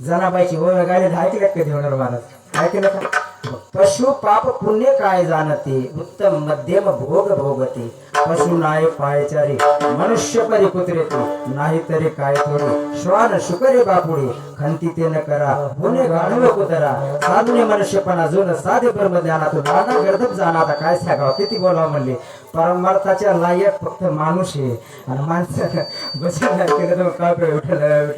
जनाबाईची ओळख गाडी ऐकलं कधी होणार महाराज ऐकलं ना पशु पाप पुण्य काय जाणते? उत्तम मध्यम भोग भोगते. पशु नाही पायचारी मनुष्य परी कुत्रे नाही तरी काय थोडे. श्वान शुकरे बापुडे. खंती ते न करा पुणे गाणव कुतरा. साधुने मनुष्यपणा जो साधे ब्रह्म ज्ञानातून नाना गर्दप जाणार आता काय सांगावं किती बोलावं म्हणले? परमार्थाच्या लायक फक्त माणूस आहे. आणि माणसं तर मग काय विठ्ठल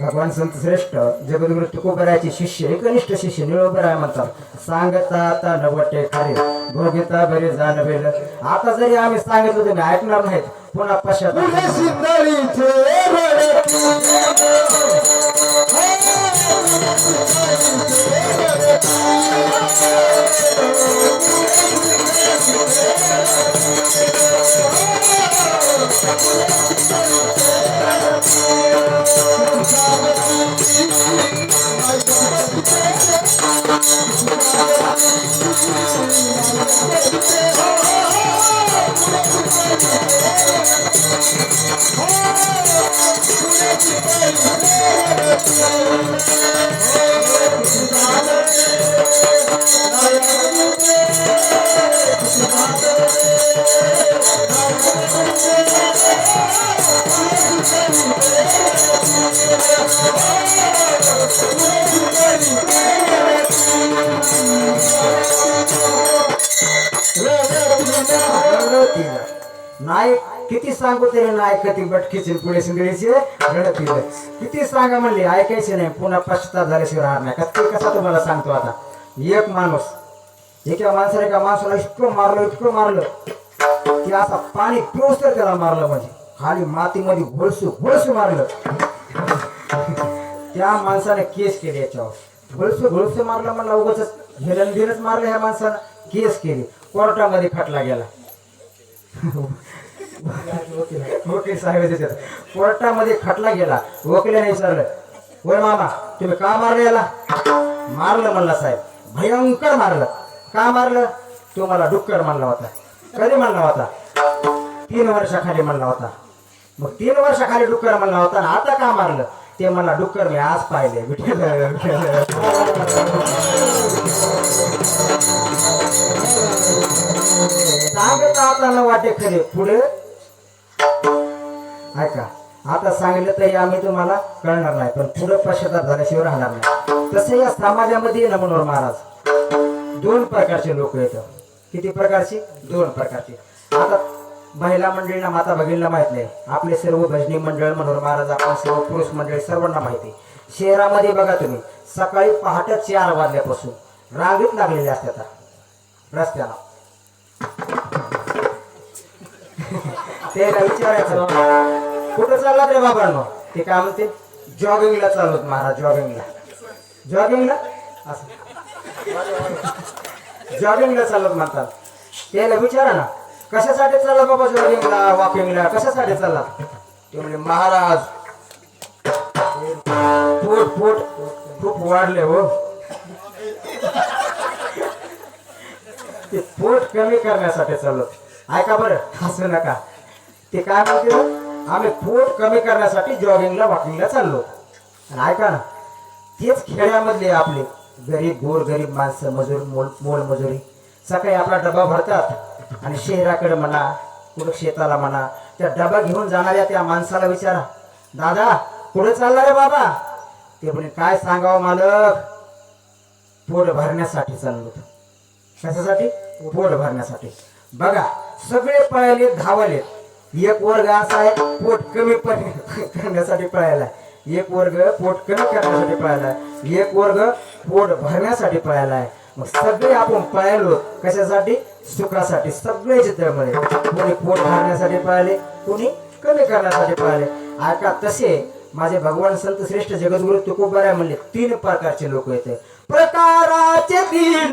भगवान संत श्रेष्ठ जगद्गुरु तुकोबराचे शिष्य एकनिष्ठ शिष्य निळोबराय म्हणतात सांगता आता नवटे खरे भोगिता बरे जाणवेल. आता जरी आम्ही सांगितलं तुम्ही ऐकणार नाहीत पुन्हा पश्चात Tina. नायक किती सांगू तरी नायक कधी बटकीचे पुढे सिंदळीचे रडतील किती सांगा म्हणले ऐकायचे नाही पुन्हा पश्चाताप झाल्याशिवाय राहणार नाही. का ते कसा तुम्हाला सांगतो आता? एक माणूस एका माणसाने एका माणसाला इतकं मारलं इतकं मारलं की असा पाणी पिऊस तर त्याला मारलं म्हणजे. खाली मातीमध्ये घोळसू घोळसू मारलं. त्या माणसाने केस केले याच्यावर. घोळसू घोळसू मारलं म्हणलं उगाच हेलन दिनच मारलं ह्या माणसानं. केस केली. कोर्टामध्ये खटला गेला. वकील साहेब कोर्टामध्ये खटला गेला. वकिलाने विचारलं होय मामा तुम्ही का मारलं याला? मारलं म्हणला साहेब. भयंकर मारलं. का मारलं? तो मला डुक्कर म्हणला होता. कधी म्हणला होता? तीन वर्षाखाली म्हणला होता. मग तीन वर्षाखाली डुक्कर म्हणला होता आणि आता का मारलं? ते मला डुक्कर आज पाहिले. विठ्ठल सांगत आपल्याला वाटे खरे. पुढे? ऐका आता सांगितलं तरी आम्ही तुम्हाला कळणार नाही पण पुढे पश्चाताप झाल्याशिवाय राहणार नाही. तसं या समाजामध्ये नमनोर महाराज. दोन प्रकारचे लोक येतात किती प्रकारची? दोन प्रकारची. आता महिला मंडळींना माता भगिनीला माहीत नाही. आपले सर्व भजनी मंडळ मनोहर महाराज आपण सर्व पुरुष मंडळी सर्वांना माहिती. शहरामध्ये बघा तुम्ही सकाळी पहाटे चार वाजल्यापासून रांगीत लागलेले असतात रस्त्याला. ते विचारायचं कुठं चाललात रे बाबांनो ते काय म्हणते? जॉगिंगला चालवत महाराज जॉगिंगला. जॉगिंगला? असं. जॉगिंगला चालत म्हणतात. त्याला विचारा ना कशासाठी चालला बाबा जॉगिंगला वाकिंगला कशासाठी चालला? ते म्हणजे महाराज पोट पोट खूप वाढले हो. ते पोट कमी करण्यासाठी चालत ऐका बरं हसू नका. ते काय म्हणते आम्ही पोट कमी करण्यासाठी जॉगिंगला वॉकिंगला चाललो. आणि ऐका ना तेच खेड्यामधले आपले गरीब गोर गरीब माणसं मजूर मोल मोल मजुरी सकाळी आपला डबा भरतात. आणि शहराकडे म्हणा कुठं शेताला म्हणा त्या डबा घेऊन जाणाऱ्या त्या माणसाला विचारा दादा कुठे चालला रे बाबा. ते म्हणे काय सांगावं मालक? पोट भरण्यासाठी चाललो. कशासाठी? पोट भरण्यासाठी. बघा सगळे पळाले धावले. एक वर्ग असा आहे पोट कमी पण करण्यासाठी पळायला एक वर्ग पोट कमी करण्यासाठी पळायला एक वर्ग पोट भरण्यासाठी पळायला आहे. मग सगळे आपण पाहिलो कशासाठी? सुखासाठी. सगळे चित्रामध्ये. कोणी पोट भरण्यासाठी पाहिले कोणी कमी करण्यासाठी पाहिले. ऐका तसे माझे भगवान संत श्रेष्ठ जगद्गुरु तुकोबाराय म्हणले तीन प्रकारचे लोक येते. प्रकाराचे तीन